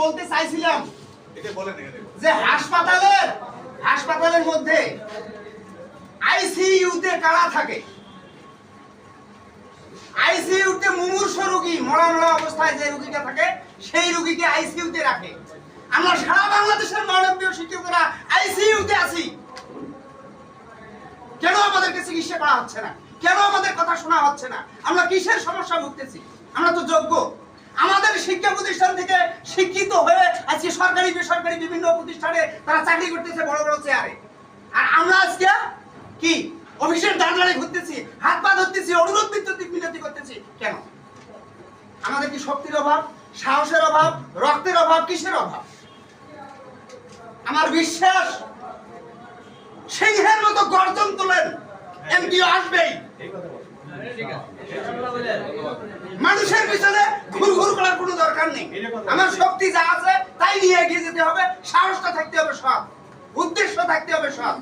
বলতে চাইছিলাম। যে হাসপাতালের হাসপাতালের মধ্যে আইসিইউতে কারা থাকে? আইসিইউতে মুমূর্ষ রোগী মরা মরা অবস্থায় যে রোগীটা থাকে সেই রোগীকে আইসিইউতে রাখে। আমরা সারা বাংলাদেশের মানবীয় শিক্ষকরা আইসিইউতে আছি। কেন আমাদেরকে চিকিৎসা করা হচ্ছে না? কেন আমাদের কথা শোনা হচ্ছে না? আমরা কিসের সমস্যা ভুগতেছি? আমরা তো যোগ্য। আমাদের শিক্ষা প্রতিষ্ঠান থেকে শিক্ষিত হয়ে আজকে সরকারি, বেসরকারি বিভিন্ন প্রতিষ্ঠানে তারা চাকরি করতেছে বড় বড় চেয়ারে আর আমরা আজকে কি? অফিসের দাঁড়ালে ঘুরতেছি, হাত পা ধরতেছি, অনুরোধ মিনতি করতেছি। কেন? আমাদের কি শক্তির অভাব, সাহসের অভাব, রক্তের অভাব, কিসের অভাব? আমার বিশ্বাস, সিংহের মতো গর্জন তোলেন, এমপিও আসবেই। মানুষের পিছনে ঘুর ঘুর করার কোনো দরকার নেই। আমার শক্তি যা আছে, তাই নিয়ে এগিয়ে যেতে হবে, সাহসটা থাকতে হবে সব, উদ্দেশ্য থাকতে হবে সব।